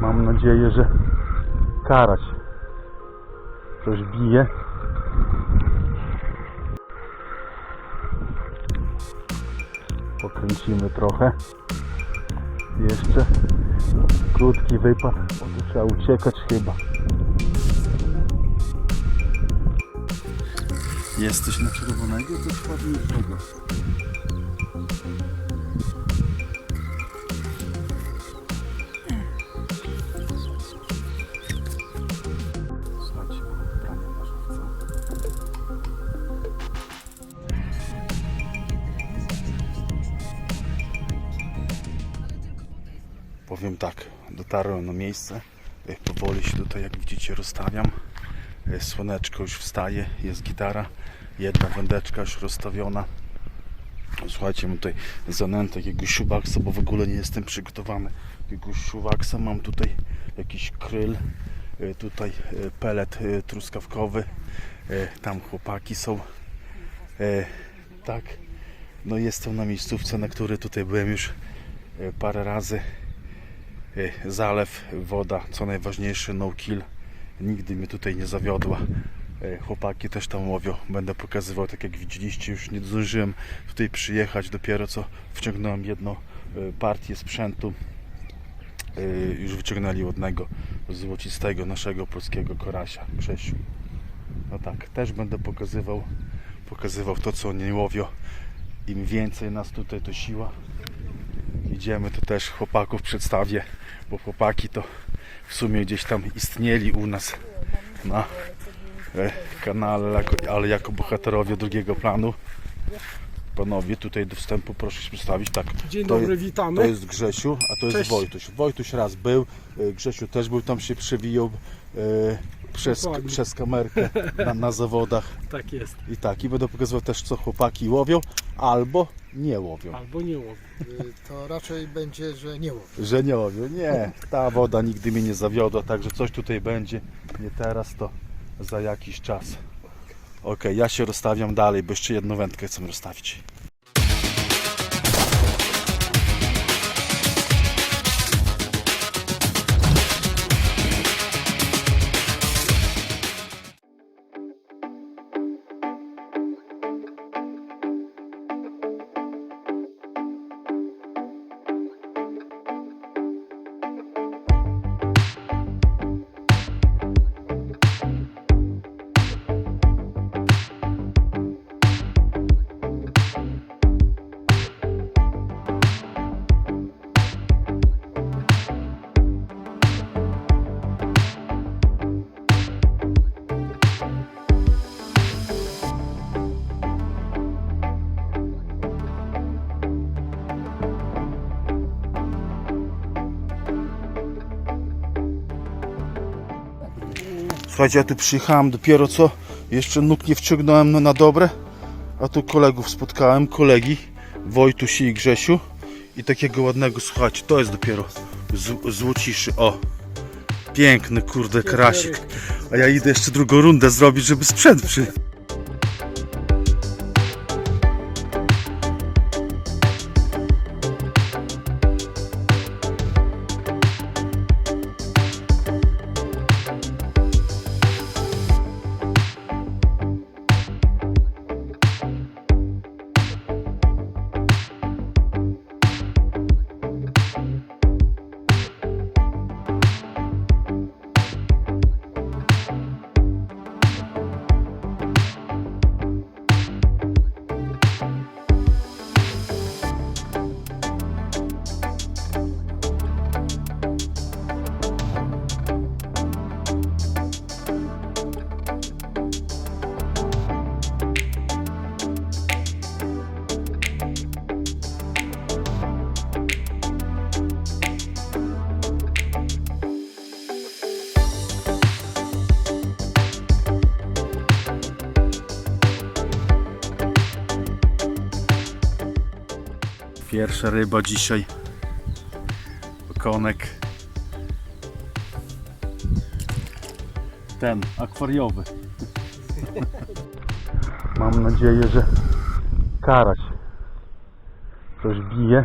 Mam nadzieję, że karać coś bije. Pokręcimy trochę. Jeszcze krótki wypad, bo tu trzeba uciekać chyba. Jesteś na czerwonego, to ładniejszego. Słuchajcie, Powiem tak, dotarłem na miejsce. E, Powoli się tutaj, jak widzicie, rozstawiam. E, Słoneczko już wstaje, jest gitara. Jedna wędeczka już rozstawiona. Słuchajcie, mam tutaj zanętę jakiegoś siuwaksa, bo w ogóle nie jestem przygotowany. Jakiegoś siuwaksa, mam tutaj jakiś kryl, e, tutaj pelet truskawkowy. Tam chłopaki są. Tak. No jestem na miejscówce, na której tutaj byłem już parę razy. E, Zalew, woda, co najważniejsze, no kill. Nigdy mnie tutaj nie zawiodła. E, Chłopaki też tam łowią. Będę pokazywał, tak jak widzieliście, już nie zdążyłem tutaj przyjechać. Dopiero co wciągnąłem jedną e, partię sprzętu. Już wyciągnęli ładnego, złocistego naszego polskiego korasia, Grzesiu. No tak, też będę pokazywał, pokazywał to, co nie łowią. Im więcej nas tutaj, to siła. Idziemy, to też chłopaków przedstawię, bo chłopaki to w sumie gdzieś tam istnieli u nas na e, kanale, ale jako bohaterowie drugiego planu. Panowie, tutaj do wstępu proszę się przedstawić. Tak, Dzień to, dobry, witamy. to jest Grzesiu, a to jest Cześć. Wojtuś. Wojtuś raz był, e, Grzesiu też był, tam się przewijał przez, Dokładnie. przez kamerkę na, na zawodach. Tak jest. I tak, i będę pokazywał też, co chłopaki łowią, albo nie łowią. Albo nie łowi. Y, to raczej będzie, że nie łowi. Że nie łowią. Nie, ta woda nigdy mnie nie zawiodła, także coś tutaj będzie. Nie teraz, to za jakiś czas. Ok, ja się rozstawiam dalej, bo jeszcze jedną wędkę chcę rozstawić. Słuchajcie, ja tu przyjechałem dopiero co, jeszcze nóg nie wciągnąłem na dobre, a tu kolegów spotkałem, kolegi, Wojtusi i Grzesiu. I takiego ładnego, słuchajcie, to jest dopiero z, złociszy, o, piękny kurde krasik, a ja idę jeszcze drugą rundę zrobić, żeby sprzęt przy... Pierwsza ryba dzisiaj. Konek. Ten, akwariowy. Mam nadzieję, że karać coś bije.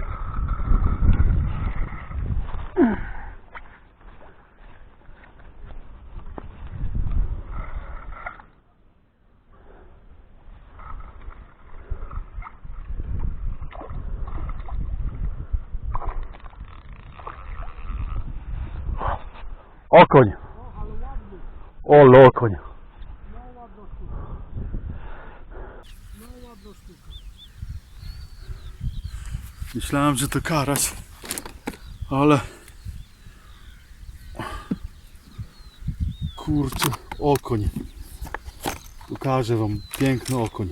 Okoń. O, lokoń. Myślałem, że to karać, ale kurczę, okoń. Pokażę wam piękny okoń.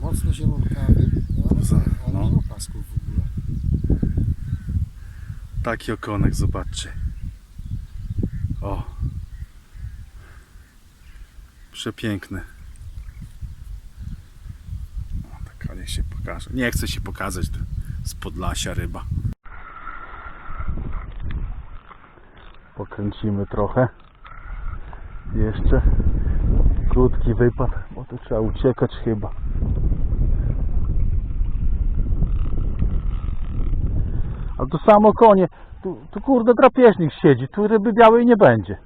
Mocno zielonkawy, no, Za- ale no. nie ma pasków w ogóle. Taki okonek, zobaczcie. O. Przepiękny. O, tak, ale się pokaże. Nie chcę się pokazać, z Podlasia ryba. Pokręcimy trochę. Jeszcze krótki wypad, bo to trzeba uciekać chyba. A to samo konie. Tu, tu kurde drapieżnik siedzi, tu ryby białej nie będzie.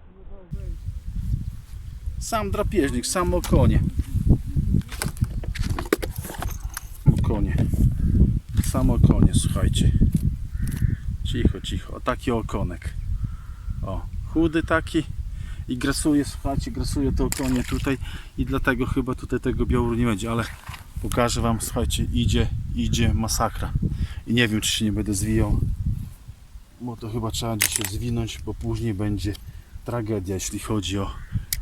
Sam drapieżnik, samo konie. O konie. Samo konie, słuchajcie. Cicho, cicho. O taki okonek. O, chudy taki. I grasuje, słuchajcie, grasuje to konie tutaj i dlatego chyba tutaj tego białuru nie będzie, ale pokażę wam, słuchajcie, idzie, idzie masakra. I nie wiem, czy się nie będę zwijał, bo to chyba trzeba dzisiaj zwinąć, bo później będzie tragedia, jeśli chodzi o.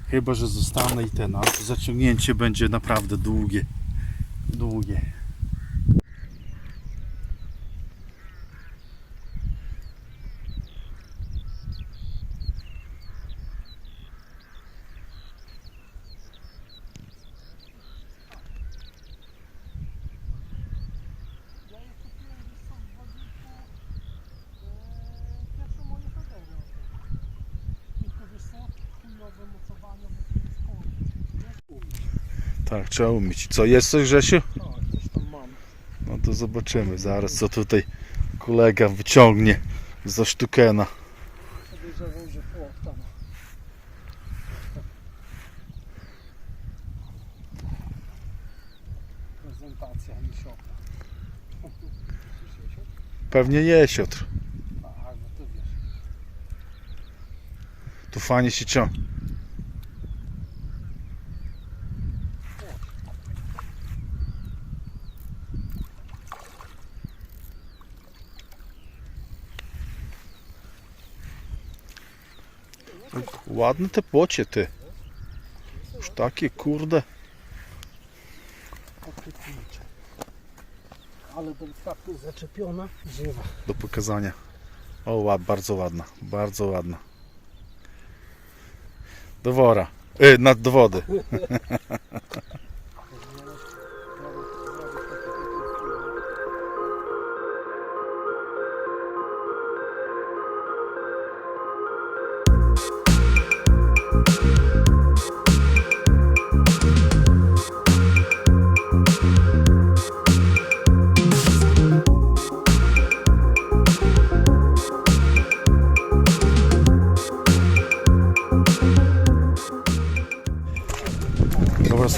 Chyba, że zostanę i ten, a to zaciągnięcie będzie naprawdę długie. Długie. Tak, trzeba umyć. Co, jest coś, Grzesiu? No, coś tam mam. No to zobaczymy zaraz, co tutaj kolega wyciągnie za sztukena. Prezentacja misiota. Pewnie jesiotr. A, no to wiesz. Tu fajnie się ciągnie. Ładne te płocie ty. Już takie kurde. Ale delikatnie zaczepiona, żywa. do pokazania. O, ład, bardzo ładna, bardzo ładna. Do wora. Y, na, do wody.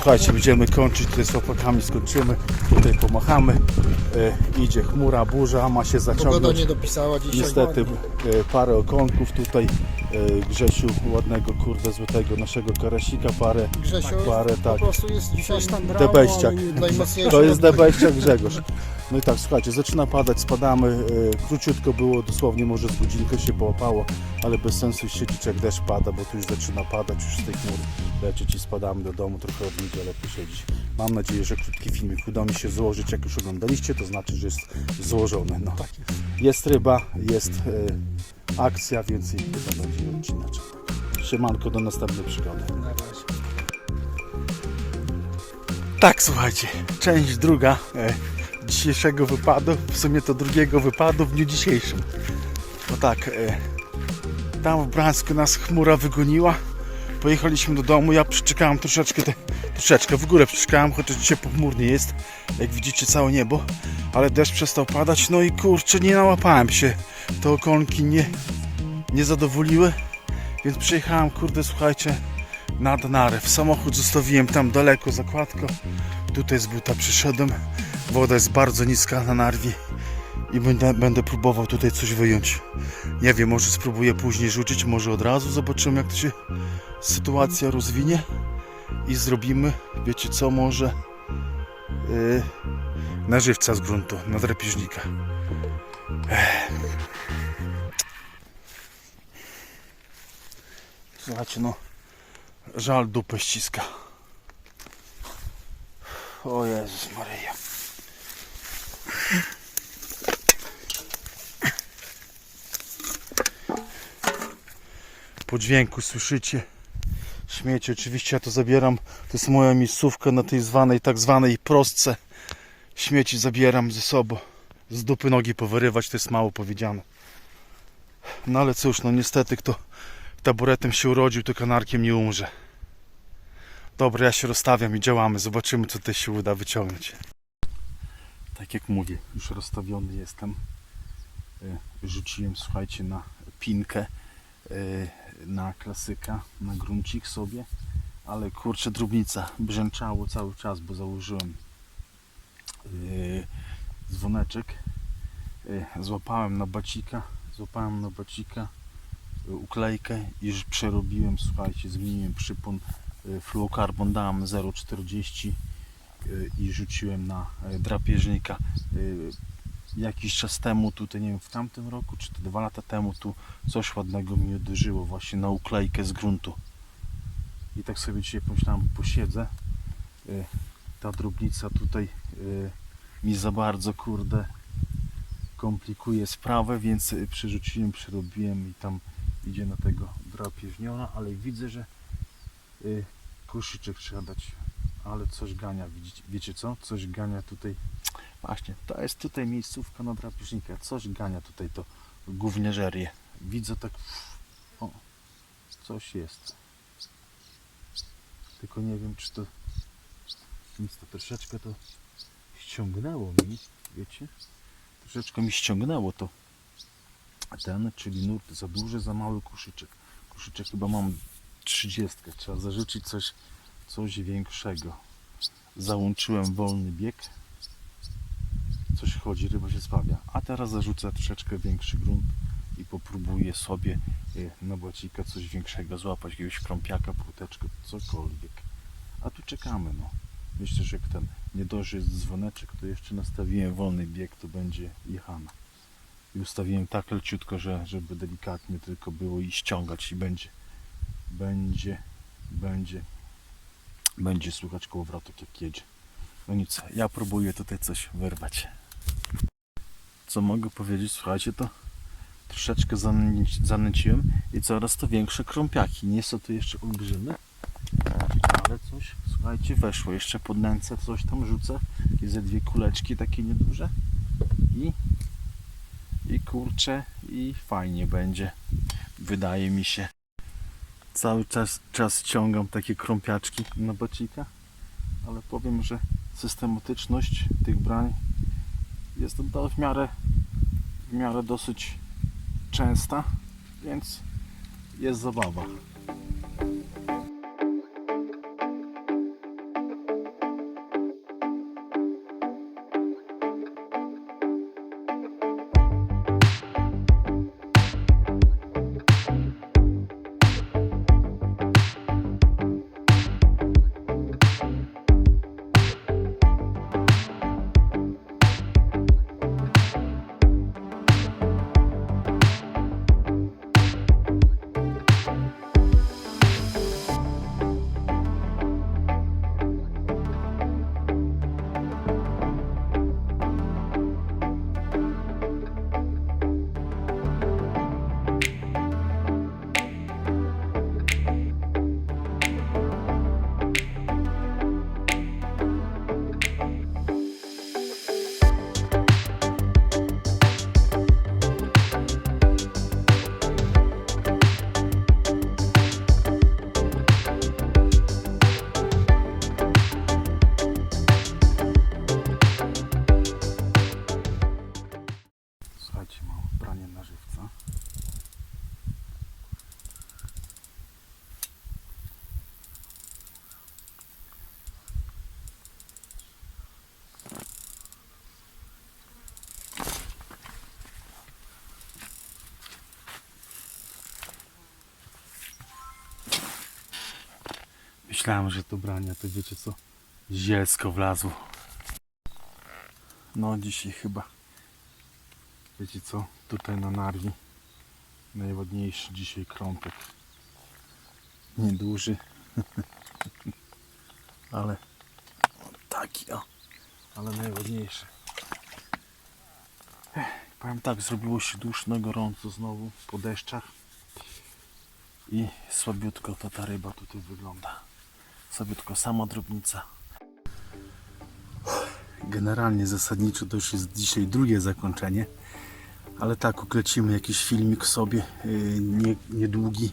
słuchajcie, będziemy kończyć tutaj z chłopakami, skończymy. Tutaj pomachamy. E, idzie chmura, burza, ma się Pogoda zaciągnąć. nie dopisała dzisiaj. Niestety e, parę okonków tutaj. E, Grzesiu ładnego, kurde, złotego naszego karasika, parę, Grzesio parę, po tak. prostu jest dzisiaj Debeściak. najmocniejszy. To jest debeściak Grzegorz. No i tak, słuchajcie, zaczyna padać, spadamy. e, Króciutko było, dosłownie może z godzinkę się połapało, ale bez sensu siedzieć jak deszcz pada, bo tu już zaczyna padać, już z tej chmury lecieć i spadamy do domu, trochę w niedzielę posiedzieć. Mam nadzieję, że krótki filmik uda mi się złożyć, jak już oglądaliście, to znaczy, że jest złożony. No. Tak jest. Ryba, jest e, akcja, więc chyba będzie odcinaczek. Siemanko, do następnej przygody. Tak, słuchajcie, część druga e, dzisiejszego wypadu, w sumie to drugiego wypadu w dniu dzisiejszym. No tak, e, tam w Brańsku nas chmura wygoniła, pojechaliśmy do domu, ja przeczekałem troszeczkę, te, troszeczkę w górę przeczekałem, chociaż dzisiaj pochmurnie jest, jak widzicie całe niebo, ale deszcz przestał padać, no i kurczę, nie nałapałem się, te okonki nie, nie zadowoliły, więc przyjechałem, kurde, słuchajcie, nad Narew. Samochód zostawiłem tam daleko, zakładko. Tutaj z buta przyszedłem. Woda jest bardzo niska na Narwie. i będę, będę próbował tutaj coś wyjąć. Nie wiem, może spróbuję później rzucić, może od razu zobaczymy jak to się sytuacja rozwinie i zrobimy, wiecie co, może yy, na żywca z gruntu, na drapieżnika. Słuchajcie, no żal dupę ściska. O Jezus Maryja. Po dźwięku słyszycie śmieci. Oczywiście ja to zabieram. To jest moja miejscówka na tej zwanej, tak zwanej prostce. Śmieci zabieram ze sobą. Z dupy nogi powyrywać to jest mało powiedziane. No ale cóż, no niestety kto taboretem się urodził, to kanarkiem nie umrze. Dobra, ja się rozstawiam i działamy. Zobaczymy, co tutaj się uda wyciągnąć. Tak jak mówię, już rozstawiony jestem. Y, Rzuciłem, słuchajcie, na pinkę, y, na klasyka, na gruncik sobie. Ale kurczę, drobnica brzęczało cały czas, bo założyłem y, dzwoneczek. Złapałem na bacika, złapałem na bacika uklejkę i przerobiłem, słuchajcie, zmieniłem przypon fluokarbon dałem 0,40 y, i rzuciłem na y, drapieżnika. Y, Jakiś czas temu, tutaj nie wiem, w tamtym roku, czy to dwa lata temu, tu coś ładnego mi uderzyło właśnie na uklejkę z gruntu. I tak sobie dzisiaj pomyślałem, posiedzę. Y, Ta drobnica tutaj y, mi za bardzo, kurde, komplikuje sprawę, więc y, przerzuciłem, przerobiłem i tam idzie na tego drapieżniona, ale widzę, że y, koszyczek trzeba dać, ale coś gania, widzicie, wiecie co? Coś gania tutaj, właśnie, to jest tutaj miejscówka na drapieżnika, coś gania tutaj to gównieżerię. Widzę tak, o, coś jest. Tylko nie wiem, czy to nic to troszeczkę to ściągnęło mi, wiecie? Troszeczkę mi ściągnęło to ten, czyli nurt za duży, za mały kuszyczek. Kuszyczek chyba mam 30. Trzeba zarzucić coś, coś większego. Załączyłem wolny bieg. Coś chodzi, ryba się spawia. A teraz zarzucę troszeczkę większy grunt i popróbuję sobie y, na błacika coś większego złapać, jakiegoś krąpiaka, płóteczkę, cokolwiek. A tu czekamy, no. Myślę, że jak ten nie doży jest dzwoneczek, to jeszcze nastawiłem wolny bieg, to będzie jechana. I ustawiłem tak leciutko, że, żeby delikatnie tylko było i ściągać i będzie, będzie, będzie, będzie słychać kołowrotek jak jedzie. No nic, ja próbuję tutaj coś wyrwać. Co mogę powiedzieć, słuchajcie, to troszeczkę zanęci- zanęciłem i coraz to większe krąpiaki. Nie są to jeszcze olbrzymy, ale coś, słuchajcie, weszło. Jeszcze pod nęcę coś tam rzucę i ze dwie kuleczki takie nieduże i i kurczę i fajnie będzie wydaje mi się cały czas, czas ciągam takie krąpiaczki na bacika ale powiem, że systematyczność tych brań jest w miarę w miarę dosyć częsta więc jest zabawa Myślałem, że to brania, to wiecie co? Zielsko wlazło. No dzisiaj chyba. Wiecie co? Tutaj na narwi. Najładniejszy dzisiaj krąpek. Nieduży. Ale taki o. Ale najładniejszy. Ech, Powiem tak, zrobiło się duszno, gorąco znowu po deszczach. I słabiutko to ta ryba tutaj wygląda. Słabiutko sama drobnica. Generalnie zasadniczo to już jest dzisiaj drugie zakończenie. Ale tak, uklecimy jakiś filmik sobie yy, nie, niedługi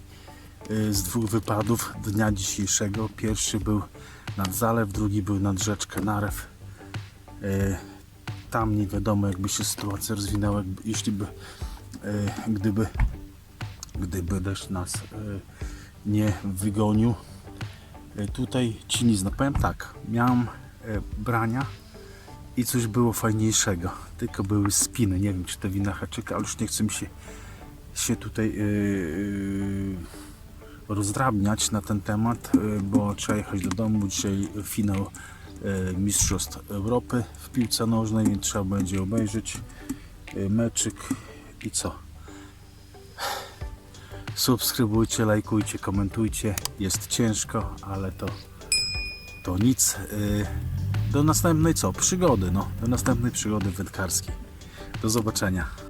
yy, z dwóch wypadów dnia dzisiejszego. Pierwszy był nad zalew, drugi był nad rzeczkę Narew. Yy, tam nie wiadomo jakby się sytuacja rozwinęła, jeśli by, gdyby, gdyby deszcz nas nie wygonił. Yy, tutaj ci nic, no powiem tak, miałem yy, brania i coś było fajniejszego, tylko były spiny, nie wiem czy to wina haczyka, ale już nie chcę mi się, się tutaj yy, rozdrabniać na ten temat, bo trzeba jechać do domu, dzisiaj finał Mistrzostw Europy w piłce nożnej, więc trzeba będzie obejrzeć yy, meczyk i co? Subskrybujcie, lajkujcie, komentujcie. Jest ciężko, ale to, to nic. Yy, Do następnej co? Przygody, no. Do następnej przygody wędkarskiej. Do zobaczenia.